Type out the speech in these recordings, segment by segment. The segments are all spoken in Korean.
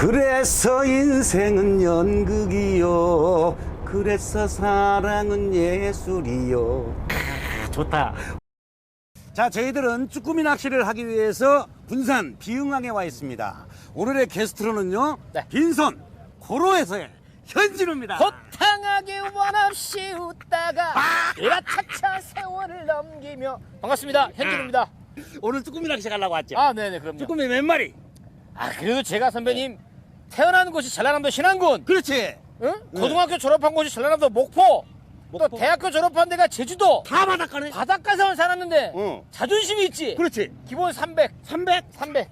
그래서 인생은 연극이요. 그래서 사랑은 예술이요. 크, 좋다. 자, 저희들은 쭈꾸미 낚시를 하기 위해서 군산 비흥항에 와 있습니다. 오늘의 게스트로는요, 네. 빈손 고로에서의 현진우입니다. 호탕하게 원없이 웃다가 이라차차 세월을 넘기며 반갑습니다 현진우입니다 오늘 쭈꾸미 낚시 가려고 왔죠? 아 네네 그럼요 쭈꾸미 몇 마리? 아 그래도 제가 선배님 태어난 곳이 전라남도 신안군 그렇지. 응? 고등학교 졸업한 곳이 전라남도 목포, 목포. 또 대학교 졸업한 데가 제주도 다 바닷가네. 바닷가에서 살았는데 어. 자존심이 있지 그렇지. 기본 300 300. 300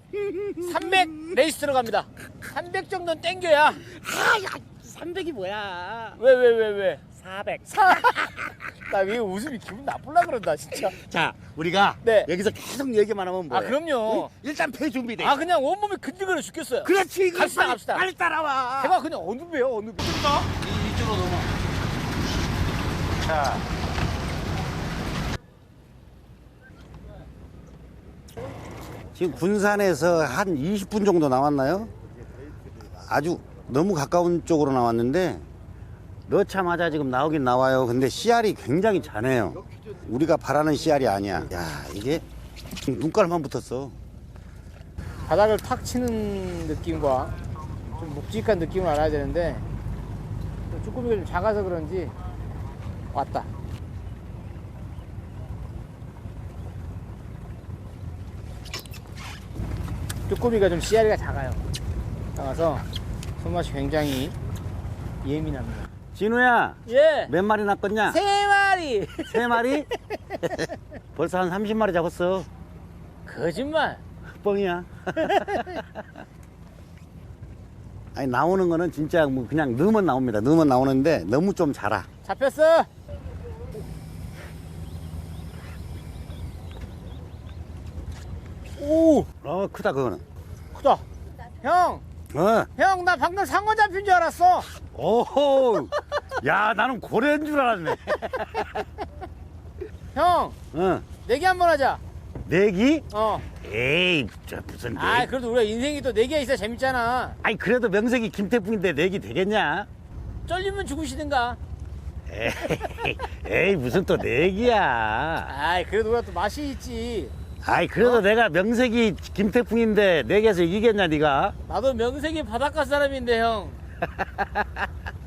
300 레이스 들어갑니다 300 정도는 땡겨야 아, 야, 300이 뭐야? 왜 왜 왜 왜 400. 나 왜 웃음이 기분 나쁠라 그런다 진짜 자, 우리가 네. 여기서 계속 얘기만 하면 뭐해? 아 그럼요 응? 일단 폐 준비돼. 아 그냥 온몸이 근질거려 죽겠어요 그렇지. 이거 갑시다, 빨리, 갑시다. 빨리 따라와. 제가 그냥 어느 배요 어느 배 이쪽으로 넘어. 자. 지금 군산에서 한 20분 정도 나왔나요? 아주 너무 가까운 쪽으로 나왔는데 넣자마자 지금 나오긴 나와요. 근데 씨알이 굉장히 자네요. 우리가 바라는 씨알이 아니야. 야, 이게 눈깔만 붙었어. 바닥을 탁 치는 느낌과 좀 묵직한 느낌을 알아야 되는데 좀 쭈꾸미가 좀 작아서 그런지 왔다 쭈꾸미가 좀 씨알이가 작아요 작아서 손맛이 굉장히 예민합니다 진우야, 예! 몇 마리 낚았냐? 세 마리! 세 마리? 벌써 한 30마리 잡았어. 거짓말! 뻥이야. 아니 나오는 거는 진짜 뭐 그냥 넣으면 나옵니다. 넣으면 나오는데 너무 좀 자라. 잡혔어! 오! 어 크다 그거는. 크다! 형! 어. 형, 나 방금 상어 잡힌 줄 알았어! 오호. 야 나는 고래인 줄 알았네. 형! 어. 내기 한번 하자! 내기? 어. 에이 저 무슨 내기? 아, 그래도 우리가 인생이 또 내기가 있어야 재밌잖아. 아니 그래도 명색이 김태풍인데 내기 되겠냐? 쩔리면 죽으시든가. 에이, 에이 무슨 또 내기야? 아이, 그래도 우리가 또 맛이 있지. 아이 그래도 내가 명색이 김태풍인데 내기에서 이기겠냐 네가? 나도 명색이 바닷가 사람인데, 형.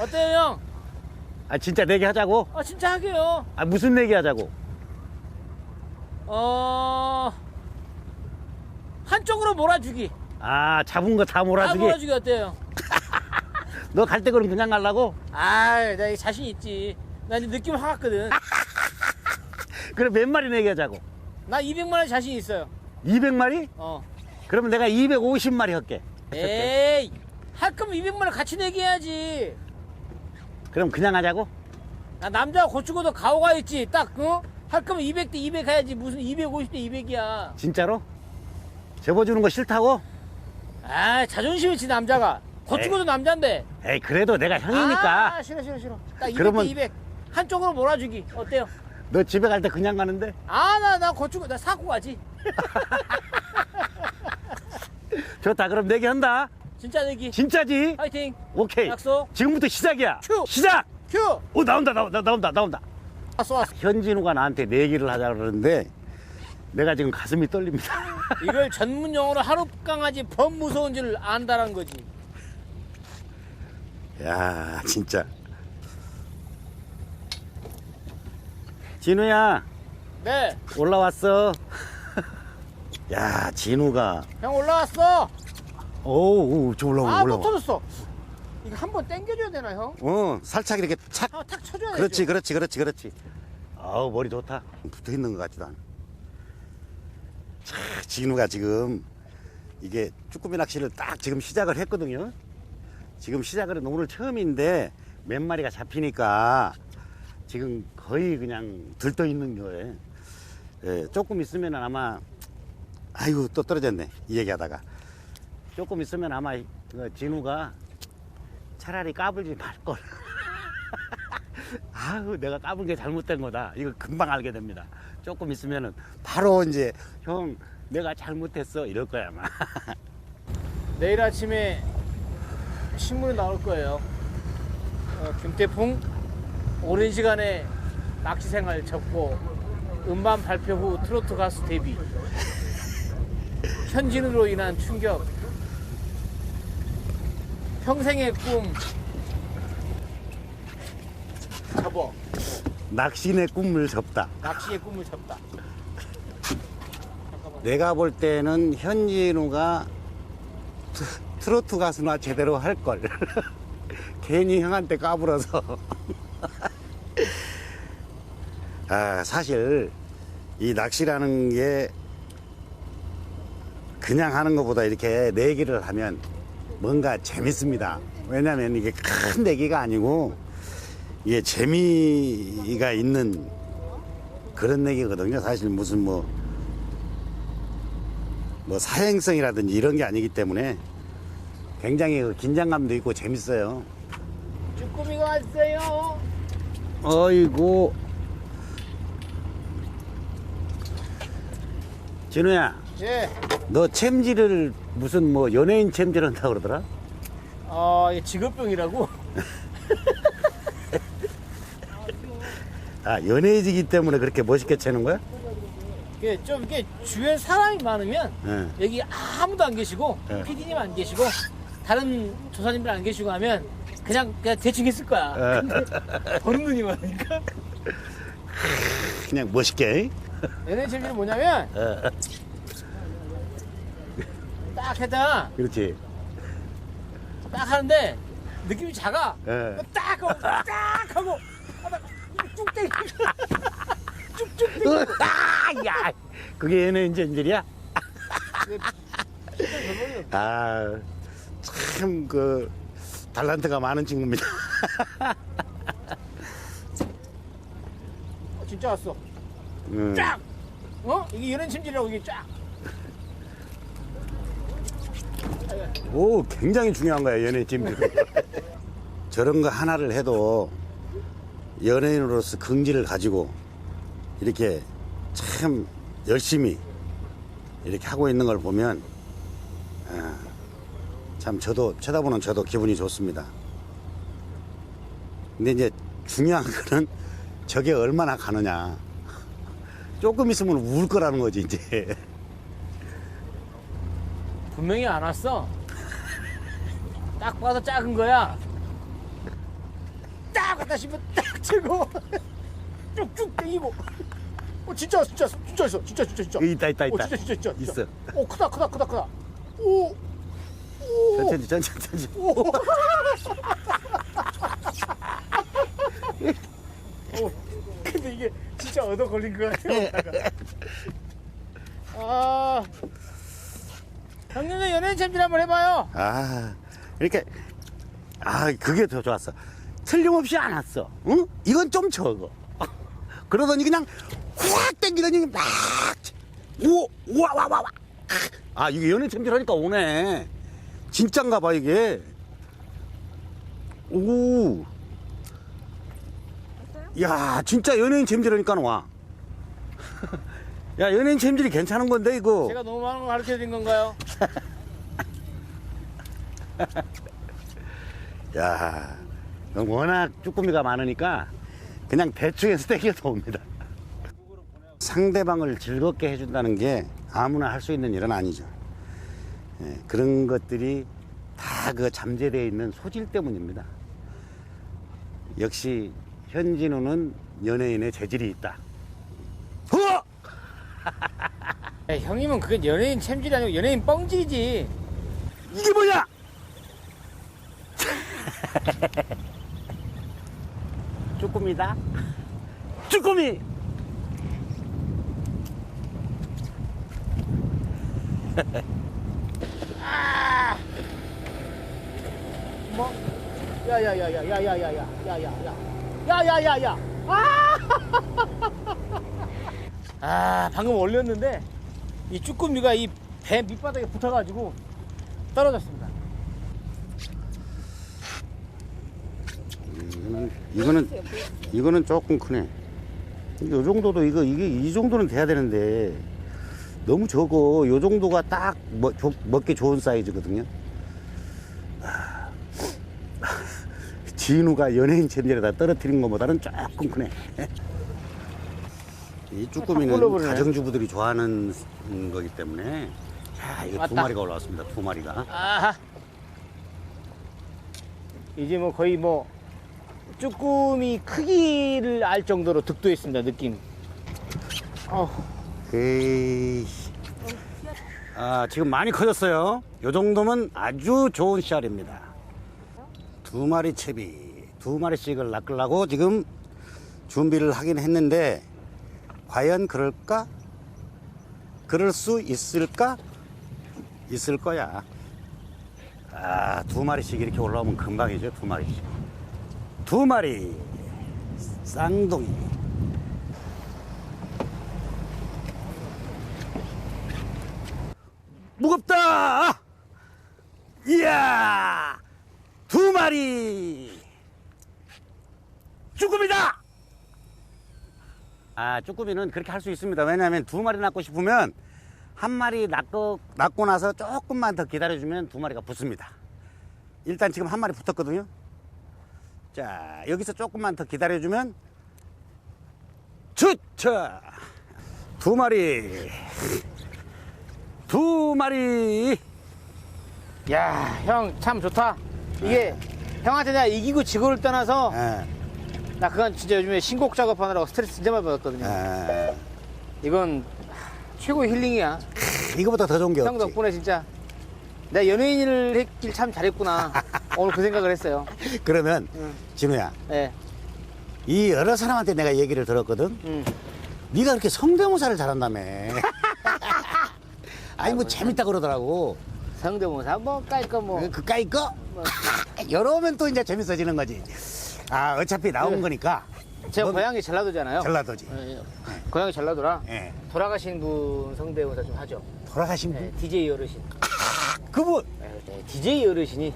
어때요, 형? 아 진짜 내기 하자고? 아, 진짜 하게요. 아 무슨 내기 하자고? 어. 한쪽으로 몰아주기. 아 잡은 거다 아, 몰아주기? 몰아주기 어때요? 너갈 때 그럼 그냥 가려고? 아이, 나 이거 자신 있지. 나 이제 느낌 확 왔거든. 그럼 몇 마리 내기 하자고? 나 200만원 자신 있어요. 200마리? 어. 그러면 내가 250마리 할게. 에이. 할 거면 200만원 같이 내기 해야지. 그럼 그냥 하자고? 나 남자 고추고도 가오가 있지. 딱, 어? 할 거면 200대 200 해야지. 무슨 250대 200이야. 진짜로? 접어주는 거 싫다고? 아, 자존심 있지, 남자가. 고추고도 남잔데. 에이 그래도 내가 형이니까 아, 싫어, 싫어, 싫어. 딱 200대 그러면- 200. 한쪽으로 몰아주기. 어때요? 너 집에 갈 때 그냥 가는데? 아, 나, 나 고추고, 나 사고 가지. 좋다 그럼 내기 한다 진짜 내기. 진짜지? 파이팅. 오케이 약속. 지금부터 시작이야 큐. 시작! 큐! 오 나온다 나온다 나온다 나온다 왔어, 왔어. 현진우가 나한테 내기를 하자 그러는데 내가 지금 가슴이 떨립니다 이걸 전문 용어로 하루 강아지 범 무서운 줄 안다는 거지. 야 진짜 진우야 네. 올라왔어 야 진우가 형 올라왔어. 오우 저 올라와 아, 또 올라와. 터졌어. 이거 한 번 당겨줘야 되나, 형? 어 살짝 이렇게 착. 아, 탁 쳐줘야 돼. 그렇지 그렇지 그렇지 그렇지. 아우 머리 좋다. 붙어 있는 것 같지도 않아. 자, 진우가 지금 이게 쭈꾸미 낚시를 딱 지금 시작을 했거든요. 지금 시작을 은 오늘 처음인데 몇 마리가 잡히니까 지금 거의 그냥 들떠 있는 거예요. 예, 조금 있으면 아마 아이고 또 떨어졌네. 이 얘기하다가 조금 있으면 아마 그 진우가 차라리 까불지 말걸 아우 내가 까불 게 잘못된 거다 이거 금방 알게 됩니다 조금 있으면은 바로 이제 형 내가 잘못했어 이럴 거야 아마 내일 아침에 신문에 나올 거예요. 어, 김태풍 오랜 시간의 낚시 생활 접고 음반 발표 후 트로트 가수 데뷔. 현진으로 인한 충격. 평생의 꿈. 접어. 낚시의 꿈을 접다. 낚시의 꿈을 접다. 내가 볼 때는 현진우가 트- 트로트 가수나 제대로 할 걸. 괜히 형한테 까불어서. 아, 사실 이 낚시라는 게 그냥 하는 것보다 이렇게 내기를 하면 뭔가 재밌습니다. 왜냐면 이게 큰 내기가 아니고 이게 재미가 있는 그런 내기거든요. 사실 무슨 뭐 뭐 사행성이라든지 이런 게 아니기 때문에 굉장히 그 긴장감도 있고 재밌어요. 쭈꾸미가 왔어요. 어이구. 진우야, 예. 너 챔질을 무슨 뭐 연예인 챔질 한다고 그러더라? 어, 이게 직업병이라고. 아, 연예인이기 때문에 그렇게 멋있게 채는 거야? 이게 좀 이게 주변 사람이 많으면 응. 여기 아무도 안 계시고 네. PD님 안 계시고 다른 조사님들 안 계시고 하면 그냥 그냥 대충 했을 거야. 네. 근데 눈이 많으니까 그냥 멋있게. 연예인 재미는 뭐냐면 어, 딱 했다가 그렇지. 딱 하는데 느낌이 작아. 예. 딱 하고 딱 하고 하다가 쭉 땡겨. 쭉쭉 땡겨. 아, 야, 그게 연예인 챔질이야? 아, 참, 그, 달란트가 많은 친구입니다. 어, 진짜 왔어. 음. 쫙. 어? 이게 연예인 챔질이라고 이게 쫙. 오, 굉장히 중요한 거야, 연예인 찜질. 저런 거 하나를 해도 연예인으로서 긍지를 가지고 이렇게 참 열심히 이렇게 하고 있는 걸 보면 아, 참 저도 쳐다보는 저도 기분이 좋습니다. 근데 이제 중요한 거는 저게 얼마나 가느냐. 조금 있으면 울 거라는 거지, 이제. 분명히 안 왔어. 딱 봐도 작은 거야. 딱 갖다 씹으면 딱 치고 쭉쭉 당기고. 어 진짜 진짜 진짜 있어 진짜 진짜 진짜. 있다, 있다, 어, 있다. 진짜 진짜 진짜. 진짜. 있어. 오 크다 크다 크다 크다. 오. 오. 천천히, 천천히, 천천히. 오. 오. 근데 이게 진짜 얻어 걸린 거 같아. 아. 형님도 연예인 챔질 한번 해봐요. 아, 이렇게, 아, 그게 더 좋았어. 틀림없이 안 왔어. 응? 이건 좀 적어. 그러더니 그냥 확 땡기더니 막, 오, 우와, 와, 와, 와. 아, 이게 연애 챔질 하니까 오네. 진짠가 봐, 이게. 오. 야, 진짜 연예인 챔질 하니까 와. 야, 연예인 챔질이 괜찮은 건데, 이거. 제가 너무 많은 걸 가르쳐 드린 건가요? 야, 워낙 쭈꾸미가 많으니까 그냥 대충 해서 땡겨서 옵니다. 상대방을 즐겁게 해준다는 게 아무나 할 수 있는 일은 아니죠. 예, 그런 것들이 다 그 잠재되어 있는 소질 때문입니다. 역시 현진우는 연예인의 재질이 있다. 어! 야, 형님은 그게 연예인 챔질이 아니고 연예인 뻥질이지. 이게 뭐야? 쭈꾸미다. 쭈꾸미. 뭐? 야야야야야야야야야야야야야야야야. 아! 아 방금 올렸는데 이 쭈꾸미가 이 배 밑바닥에 붙어가지고 떨어졌습니다. 이거는 이거는 이거는 조금 크네. 이 정도도 이거 이게 이 정도는 돼야 되는데 너무 적어. 이 정도가 딱 뭐, 먹, 먹기 좋은 사이즈거든요. 아, 진우가 연예인 챔질에다 떨어뜨린 것보다는 조금 크네. 이 쭈꾸미는. 가정주부들이 좋아하는 음, 거기 때문에 야, 이거 두 맞다. 마리가 올라왔습니다. 두 마리가. 아하. 이제 뭐 거의 뭐 쭈꾸미 크기를 알 정도로 득도했습니다 느낌. 어, 에이. 아, 지금 많이 커졌어요. 요 정도면 아주 좋은 씨알입니다. 두 마리 채비, 두 마리씩을 낚으려고 지금 준비를 하긴 했는데, 과연 그럴까? 그럴 수 있을까? 있을 거야. 아, 두 마리씩 이렇게 올라오면 금방이죠, 두 마리씩. 두 마리, 쌍둥이. 무겁다! 이야! 두 마리! 쭈꾸미다! 아, 쭈꾸미는 그렇게 할 수 있습니다. 왜냐하면 두 마리 낳고 싶으면 한 마리 낳고, 낳고 나서 조금만 더 기다려주면 두 마리가 붙습니다. 일단 지금 한 마리 붙었거든요. 자, 여기서 조금만 더 기다려주면 좋죠! 두 마리! 두 마리! 야, 형 참 좋다. 이게 형한테 내가 이기고 지고를 떠나서 예, 나 그건 진짜 요즘에 신곡 작업하느라고 스트레스 진짜 많이 받았거든요. 예. 이건 최고 의 힐링이야. 이거보다 더 좋은 게 형 없지. 덕분에 진짜 내가 연예인을 했길 참 잘했구나. 오늘 그 생각을 했어요. 그러면 응. 진우야, 예. 이 여러 사람한테 내가 얘기를 들었거든. 음. 네가 그렇게 성대모사를 잘한다며. 아니 뭐 재밌다 그러더라고. 성대모사 뭐 깔거 뭐. 그 그까이 거 뭐. 여러면 또 이제 재밌어지는 거지. 아 어차피 나온 네. 거니까. 제가 넌 고향이 전라도잖아요. 전라도지. 예, 예. 고향이 전라도라 예. 돌아가신 분 성대모사 좀 하죠. 돌아가신 분. 예, DJ 어르신. 그분. 예, DJ 어르신이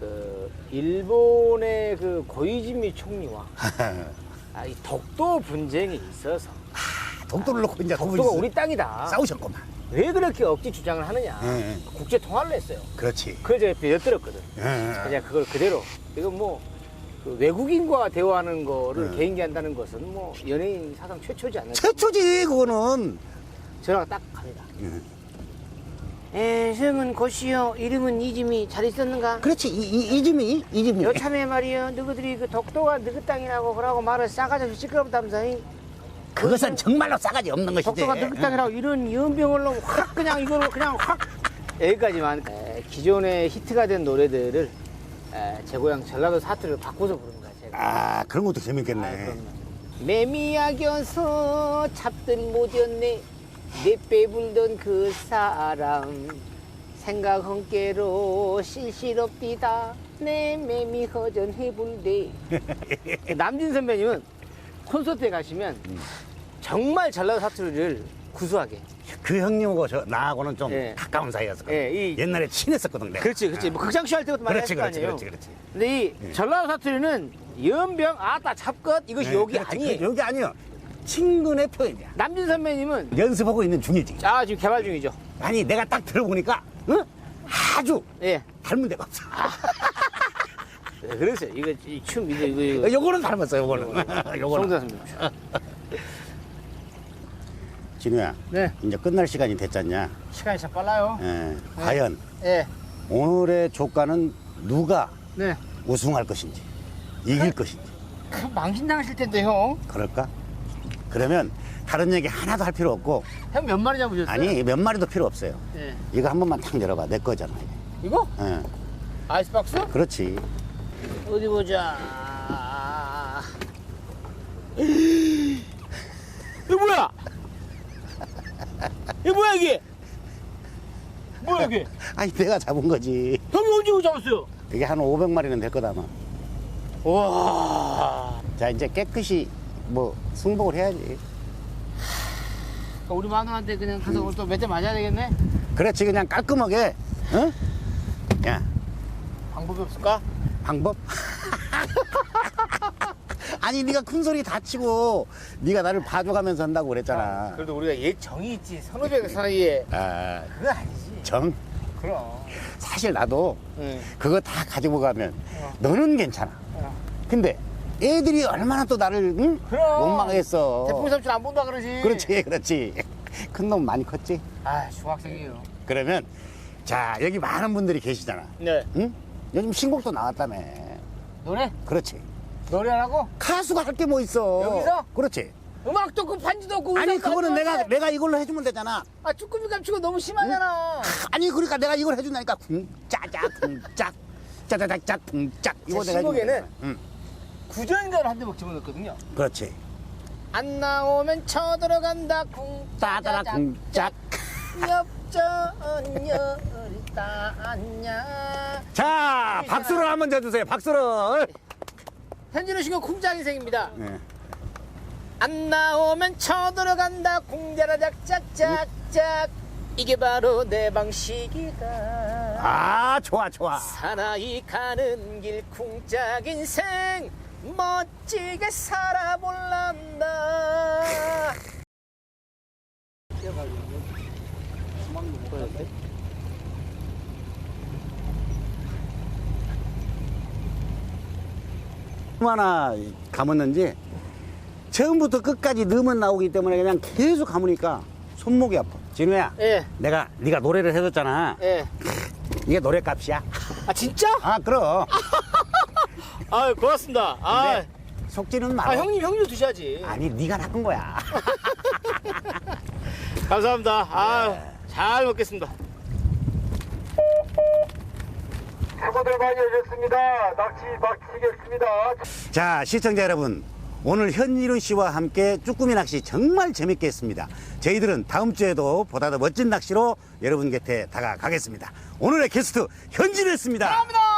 그 일본의 그 고이즈미 총리와 아, 이 독도 분쟁에 있어서 독도를 놓고 이제 독도가 거기서 우리 땅이다. 싸우셨구만. 왜 그렇게 억지 주장을 하느냐. 예, 예. 국제 통화를 했어요. 그렇지. 그걸 제가 엿들었거든. 예, 예. 그냥 그걸 그대로. 이건 뭐, 그 외국인과 대화하는 거를 네. 개인기 한다는 것은 뭐, 연예인 사상 최초지 않나. 최초지 그거는. 전화가 딱 갑니다. 예. 에, 성은 고시요. 이름은 이짐이 잘 있었는가? 그렇지 이, 이, 이즘이 이즘이. 여참에 말이요. 너희들이 그 독도가 너희 땅이라고 그러고 말을 싸가지고 시끄럽다면서. 그것은 정말로 싸가지 없는 것이지. 독도가 너희 땅이라고 이런 연병을 확 그냥 이거로 그냥 확 여기까지만 에, 기존에 히트가 된 노래들을 에, 제 고향 전라도 사투리를 바꿔서 부른 거야 제가. 아 그런 것도 재밌겠네. 아, 그럼요. 매미야겨서 잡들 못이었네. 내 빼불던 그 사람. 생각 헌께로 실실없디다. 내 매미 허전해불대. 남진 선배님은 콘서트에 가시면 정말 전라도 사투리를 구수하게 그 형님하고 저 나하고는 좀 예. 가까운 사이였어. 예, 이- 옛날에 친했었거든 내가. 그렇지 그렇지 뭐 극장쇼 할 때부터 많이 그렇지 했을 거 그렇지 아니에요 그렇지 그렇지. 근데 이 전라도 사투리는 연병 아따 잡것 이것이 예, 여기 그렇지. 아니에요 그- 여기 아니요. 친근의 표현이야. 남진 선배님은 연습하고 있는 중이지. 아 지금 개발 중이죠 아니 내가 딱 들어보니까 응? 아주 예 닮은 데가 없어. 네, 그랬어요 이거 이춤 이거 이거 이거 요거는 닮았어 요거는. 요거는. 송자 선배님 진우야 네 이제 끝날 시간이 됐잖냐. 시간이 참 빨라요 예, 과연 예 오늘의 조과는 누가 네. 우승할 것인지 이길 것인지 그 망신당하실 텐데 형. 그럴까? 그러면 다른 얘기 하나도 할 필요 없고 형 몇 마리 잡으셨어요? 아니 몇 마리도 필요 없어요. 예. 이거 한 번만 탁 열어봐 내 거잖아. 이게. 이거? 예, 아이스박스? 그렇지. 어디 보자. 이거 뭐야? 이거 뭐야 이게? 뭐야 이게? 아니 내가 잡은 거지. 형이 언제 이거 잡았어요? 이게 한 500마리는 될 거다 아마. 와. 자 이제 깨끗이 뭐 승복을 해야지. 우리 마누라한테 그냥 가서 오늘 또 몇대 맞아야 되겠네? 그렇지 그냥 깔끔하게. 어? 야 방법이 없을까? 방법? 아니 네가 큰 소리 다치고 네가 나를 봐줘가면서 한다고 그랬잖아. 그래도 우리가 옛 정이 있지. 선후배 사이에. 아, 그거 아니지. 정 그럼. 사실 나도 응. 그거 다 가지고 가면 어. 너는 괜찮아. 근데 애들이 얼마나 또 나를 응? 그럼. 원망했어. 태풍 삼촌 안 본다 그러지. 그렇지, 그렇지. 큰 놈 많이 컸지. 아, 중학생이에요. 그러면 자 여기 많은 분들이 계시잖아. 네. 응? 요즘 신곡도 나왔다며. 노래? 그렇지. 노래하라고? 가수가 할 게 뭐 있어. 여기서? 그렇지. 음악도 없고 반지도 없고 아니 의상도 그거는 안 내가 좋은데. 내가 이걸로 해주면 되잖아. 아 쭈꾸미 감추고 너무 심하잖아. 아니 그러니까 내가 이걸 해준다니까. 쿵짜자 쿵짝 짜자작짝 쿵짝 이거 제 내가 해주면 신곡에는 되잖아. 응. 구전인가를 한 대목 집어넣었거든요. 그렇지. 안 나오면 쳐들어간다 쿵 따다라 쿵짝. 엽전 열이 따냐 자 박수를 한번 쳐주세요. 박수를. 현진우 씨가 쿵짝 인생입니다. 네. 안 나오면 쳐들어간다 쿵자라 작작작작 이게 바로 내 방식이다. 아 좋아 좋아. 사나이 가는 길 쿵짝 인생 멋지게 살아볼란다. 얼마나 감았는지 처음부터 끝까지 넣으면 나오기 때문에 그냥 계속 감으니까 손목이 아파. 진우야. 예, 내가 네가 노래를 해줬잖아. 예. 이게 노래값이야. 아 진짜? 아 그럼. 아 고맙습니다. 아, 근데 속지는 마. 아 형님 형님 드셔야지. 아니 네가 낚은 거야. 감사합니다. 아, 잘 먹겠습니다. 수고들 많이 하셨습니다. 낚시 마치겠습니다. 자 시청자 여러분 오늘 현일훈 씨와 함께 쭈꾸미 낚시 정말 재밌게 했습니다. 저희들은 다음 주에도 보다 더 멋진 낚시로 여러분 곁에 다가가겠습니다. 오늘의 게스트 현진이었습니다.